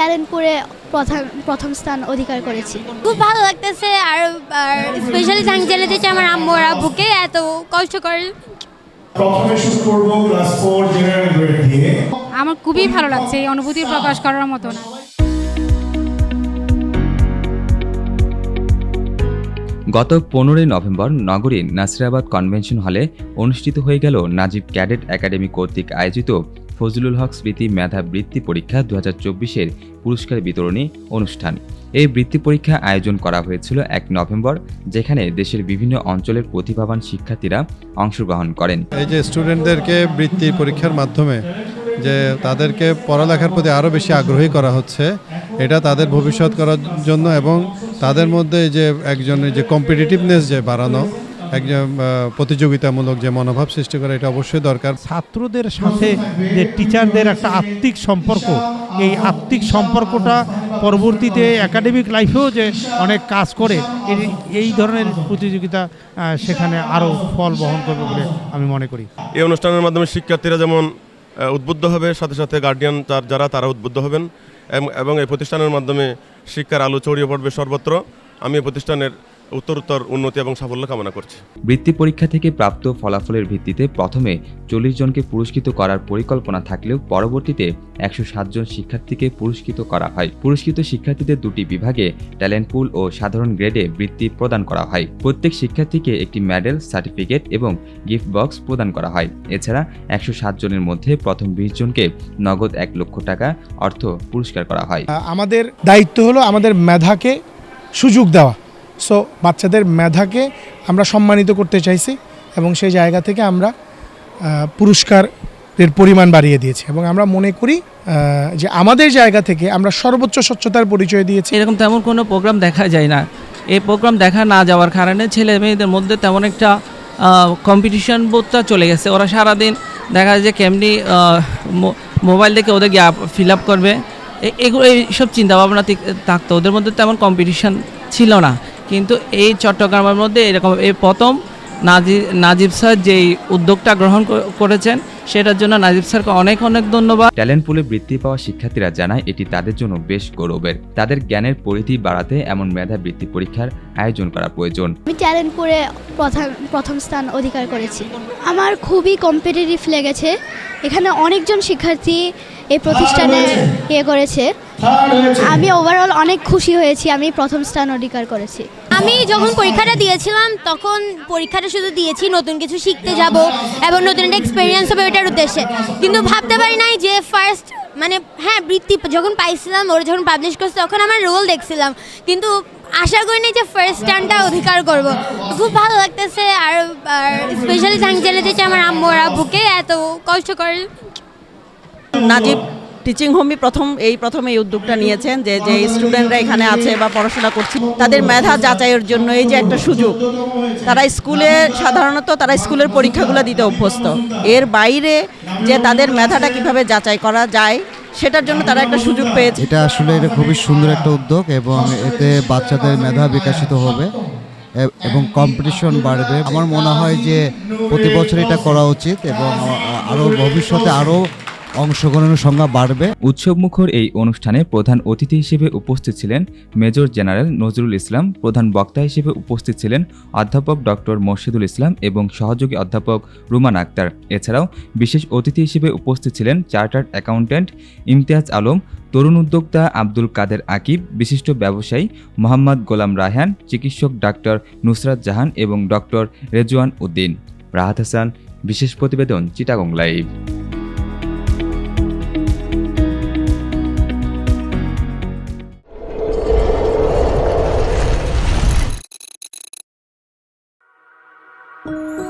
Talent করে প্রথম প্রথম স্থান অধিকার করেছি। খুব ভালো লাগতেছে আর স্পেশালি থ্যাংক জানাতেছি আমার আম্মু আর আব্বুকে এত কষ্ট করে। প্রথমে শুরু করব ক্লাস ফোর জেনারেল গ্রেড দিয়ে আমার খুবই ভালো লাগছে এই অনুভূতি প্রকাশ করার মতো না। গত পনেরোই নভেম্বর নগরীর নাসিরাবাদ কনভেনশন হলে অনুষ্ঠিত হয়ে গেল নাজিব ক্যাডেট একাডেমি কর্তৃক আয়োজিত ফজলুল হক স্মৃতি মেধা বৃত্তি পরীক্ষা দু হাজার চব্বিশের পুরস্কার বিতরণী অনুষ্ঠান। এই বৃত্তি পরীক্ষা আয়োজন করা হয়েছিল এক নভেম্বর, যেখানে দেশের বিভিন্ন অঞ্চলের প্রতিভাবান শিক্ষার্থীরা অংশগ্রহণ করেন। এই যে স্টুডেন্টদেরকে বৃত্তি পরীক্ষার মাধ্যমে যে তাদেরকে পড়ালেখার প্রতি আরও বেশি আগ্রহী করা হচ্ছে, এটা তাদের ভবিষ্যৎ করার জন্য এবং তাদের মধ্যে যে একজনের যে কম্পিটিটিভনেস যে বাড়ানো একজন প্রতিযোগিতামূলক যে মনোভাব সৃষ্টি করা এটা অবশ্যই দরকার। ছাত্রদের সাথে যে টিচারদের একটা আত্মিক সম্পর্ক এই আত্মিক সম্পর্কটা পরবর্তীতে একাডেমিক লাইফেও যে অনেক কাজ করে এই- এই ধরনের প্রতিযোগিতা সেখানে আরও ফল বহন করবে বলে আমি মনে করি। এই অনুষ্ঠানের মাধ্যমে শিক্ষার্থীরা যেমন উদ্বুদ্ধ হবে সাথে সাথে গার্ডিয়ান তার যারা তারা উদ্বুদ্ধ হবেন। এবং- এবং এই প্রতিষ্ঠানের মাধ্যমে শিক্ষার আলো ছড়িয়ে পড়বে সর্বত্র। আমি এই প্রতিষ্ঠানের উত্তরোত্তর উন্নতি এবং সাফল্য কামনা করছি। বৃত্তি পরীক্ষা থেকে প্রাপ্ত ফলাফলের ভিত্তিতে প্রথমে চল্লিশ জনকে পুরস্কৃত করার পরিকল্পনা থাকলেও পরবর্তীতে একশো জন শিক্ষার্থীকে পুরস্কৃত করা হয়। পুরস্কৃত শিক্ষার্থীদের দুটি বিভাগে ট্যালেন্ট পুল ও সাধারণ গ্রেডে বৃত্তি প্রদান করা হয়। প্রত্যেক শিক্ষার্থীকে একটি মেডেল সার্টিফিকেট এবং গিফট বক্স প্রদান করা হয়। এছাড়া একশো সাত জনের মধ্যে প্রথম বিশ জনকে নগদ এক লক্ষ টাকা অর্থ পুরস্কার করা হয়। আমাদের দায়িত্ব হলো আমাদের মেধাকে সুযোগ দেওয়া। সো বাচ্চাদের মেধাকে আমরা সম্মানিত করতে চাইছি এবং সেই জায়গা থেকে আমরা পুরস্কারের পরিমাণ বাড়িয়ে দিয়েছি এবং আমরা মনে করি যে আমাদের জায়গা থেকে আমরা সর্বোচ্চ স্বচ্ছতার পরিচয় দিয়েছি। এরকম তেমন কোনো প্রোগ্রাম দেখা যায় না। এই প্রোগ্রাম দেখা না যাওয়ার কারণে ছেলে মেয়েদের মধ্যে তেমন একটা কম্পিটিশন বোধটা চলে গেছে। ওরা সারাদিন দেখা যায় যে কেমনি মোবাইল দেখে ওদের গ্যাপ ফিল আপ করবে। এগুলো, এইসব চিন্তাভাবনা থিক- থাকতো। ওদের মধ্যে তেমন কম্পিটিশন ছিল না। কিন্তু এই চট্টগ্রামের মধ্যে এরকম এই প্রথম নাজি নাজিব স্যার যেই উদ্যোগটা গ্রহণ করেছেন সেটার জন্য নাজিব স্যারকে অনেক অনেক ধন্যবাদ। ট্যালেন্ট পুলে বৃত্তি পাওয়া শিক্ষার্থীরা জানায় এটি তাদের জন্য বেশ গৌরবের। তাদের জ্ঞানের পরিধি বাড়াতে এমন মেধা বৃত্তি পরীক্ষার আয়োজন করা প্রয়োজন। আমি ট্যালেন্ট পুলে প্রথম প্রথম স্থান অধিকার করেছি। আমার খুবই কম্পিটিটিভ লেগেছে। এখানে অনেকজন শিক্ষার্থী এই প্রতিষ্ঠানে ইয়ে করেছে। আমি ওভারঅল অনেক খুশি হয়েছি। আমি প্রথম স্থান অধিকার করেছি। আমি যখন পরীক্ষাটা দিয়েছিলাম তখন পরীক্ষাটা শুধু দিয়েছি নতুন কিছু শিখতে যাব এবং নতুন একটা এক্সপিরিয়েন্স হবে ওটার উদ্দেশ্যে। কিন্তু ভাবতে পারি নাই যে ফার্স্ট মানে হ্যাঁ বৃত্তি যখন পাইছিলাম, ওরা যখন পাবলিশ করছে, তখন আমার রোল দেখছিলাম। কিন্তু আশা করি নাই যে ফার্স্ট স্ট্যান্ডটা অধিকার করব। খুব ভালো লাগতেছে আর আর স্পেশালি থ্যাংক জানাতেছি আমার আম্মু আব্বুকে। এত কষ্ট করে নাজিব টিচিং হোমই প্রথম, এই প্রথম এই উদ্যোগটা নিয়েছেন যে যে স্টুডেন্টরা এখানে আছে বা পড়াশোনা করছে, তাদের মেধা যাচাইয়ের জন্য এই যে একটা সুযোগ, তারা স্কুলে, সাধারণত তারা স্কুলের পরীক্ষাগুলো দিতে অভ্যস্ত। এর বাইরে যে তাদের মেধাটা কীভাবে যাচাই করা যায়, সেটার জন্য তারা একটা সুযোগ পেয়েছে। এটা আসলে এটা খুবই সুন্দর একটা উদ্যোগ এবং এতে বাচ্চাদের মেধা বিকাশিত হবে এবং কম্পিটিশন বাড়বে। আমার মনে হয় যে প্রতি বছর এটা করা উচিত এবং আরও ভবিষ্যতে আরও অংশগ্রহণের সংখ্যা বাড়বে। উৎসবমুখর এই অনুষ্ঠানে প্রধান অতিথি হিসেবে উপস্থিত ছিলেন মেজর জেনারেল নজরুল ইসলাম, প্রধান বক্তা হিসেবে উপস্থিত ছিলেন অধ্যাপক ডক্টর মোর্শেদুল ইসলাম এবং সহযোগী অধ্যাপক রুমান আক্তার। এছাড়াও বিশেষ অতিথি হিসেবে উপস্থিত ছিলেন চার্টার্ড অ্যাকাউন্ট্যান্ট ইমতিয়াজ আলম, তরুণ উদ্যোক্তা আব্দুল কাদের আকিব, বিশিষ্ট ব্যবসায়ী মোহাম্মদ গোলাম রায়হান, চিকিৎসক ডাক্তার নুসরাত জাহান এবং ডক্টর রেজওয়ান উদ্দিন। রাহাত হাসান, বিশেষ প্রতিবেদন, চিটাগং লাইভ। Música